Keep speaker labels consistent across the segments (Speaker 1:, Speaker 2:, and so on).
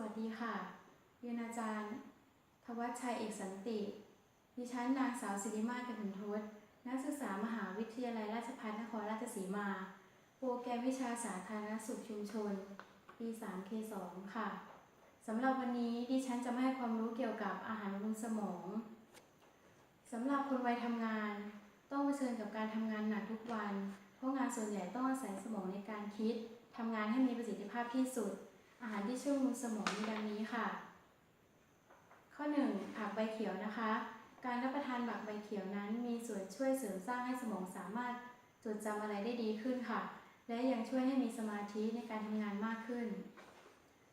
Speaker 1: วัสดีค่ะเรียนอาจารย์ ทวัชชัยเอกสันติ ดิฉันนางสาวศิริมาศกันถุนทศนักศึกษามหาวิทยาลัยราชภัฏนครราชสีมา โปรแกรมวิชาสาธารณสุขชุมชน ปี 3K2 ค่ะ สำหรับวันนี้ดิฉันจะมาให้ความรู้เกี่ยวกับอาหารบำรุงสมอง สำหรับคนวัยทำงาน ต้องเผชิญกับการทำงานหนักทุกวัน เพราะงานส่วนใหญ่ต้องอาศัยสมองในการคิดทำงานให้มีประสิทธิภาพที่สุด อาหารที่ช่วยบำรุงสมองมีดังนี้ค่ะ ข้อ 1 ผักใบเขียวนะคะ การรับประทานผักใบเขียวนั้น มีส่วนช่วยเสริมสร้างให้สมองสามารถจดจำอะไรได้ดีขึ้นค่ะ และยังช่วยให้มีสมาธิในการทำงานมากขึ้น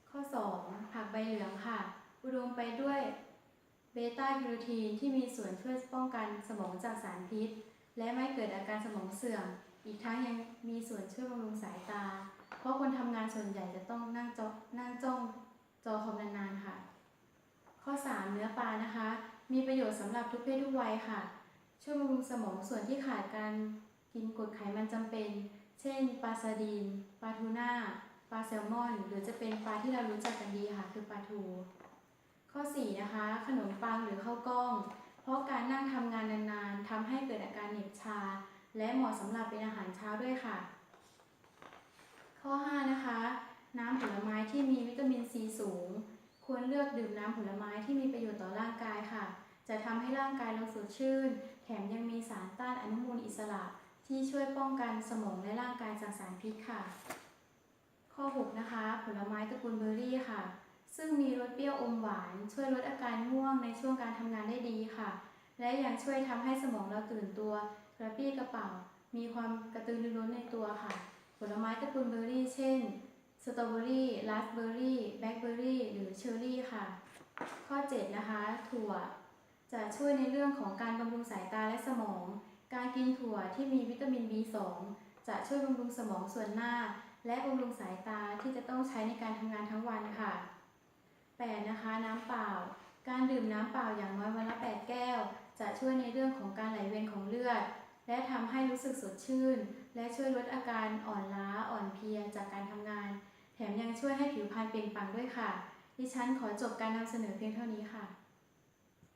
Speaker 1: ข้อ 2 ผักใบเหลืองค่ะ อุดมไปด้วยเบต้าแคโรทีนที่มีส่วนช่วยป้องกันสมองจากสารพิษ และไม่เกิดอาการสมองเสื่อม อีกทั้งยังมีส่วนช่วยบำรุงสายตา เพราะคนทำงานส่วนใหญ่จะต้องนั่งจอนั่งจ้องจอคอมนานๆค่ะ ข้อ 3 เนื้อปลานะคะ มีประโยชน์สำหรับทุกเพศทุกวัยค่ะ ช่วยบำรุงสมองส่วนที่ขาดการกินกรดไขมันจำเป็น เช่น ปลาซาดีน ปลาทูน่า ปลาแซลมอน หรือจะเป็นปลาที่เรารู้จักกันดีค่ะ คือปลาทู ข้อ 4 นะคะ ขนมปังหรือข้าวกล้อง เพราะการนั่งทำงานนานๆทำให้เกิดอาการเหน็บชา และเหมาะสำหรับเป็นอาหารเช้าด้วยค่ะ ข้อ 5 นะคะ น้ำผลไม้ที่มีวิตามินซีสูง ควรเลือกดื่มน้ำผลไม้ที่มีประโยชน์ต่อร่างกายค่ะ จะทำให้ร่างกายเราสดชื่น แถมยังมีสารต้านอนุมูลอิสระ ที่ช่วยป้องกันสมองและร่างกายจากสารพิษค่ะ ข้อ 6 นะคะ ผลไม้ตระกูลเบอร์รี่ค่ะ ซึ่งมีรสเปรี้ยวอมหวาน ช่วยลดอาการง่วงในช่วงการทำงานได้ดีค่ะ และยังช่วยทำให้สมองเราตื่นตัวกระปรี้กระเป๋า มีความกระตือรือร้นใน ช่น สตรอเบอรี่ ราสเบอรี่ แบล็คเบอรี่ หรือเชอร์รี่ค่ะ ข้อ 7 นะคะ ถั่ว จะช่วยในเรื่องของการบำรุงสายตาและสมอง การกินถั่วที่มีวิตามิน B2 จะช่วยบำรุงสมองส่วนหน้า และบำรุงสายตาที่จะต้องใช้ในการทำงานทั้งวันค่ะ 8. นะคะ น้ำเปล่า การดื่มน้ำเปล่าอย่างน้อยวันละ 8 แก้ว และทำให้รู้สึกสดชื่น และช่วยลดอาการอ่อนล้าอ่อนเพลียจากการทำงาน แถมยังช่วยให้ผิวพรรณเปล่งปลั่งด้วยค่ะ ดิฉันขอจบการนำเสนอเพียงเท่านี้ค่ะ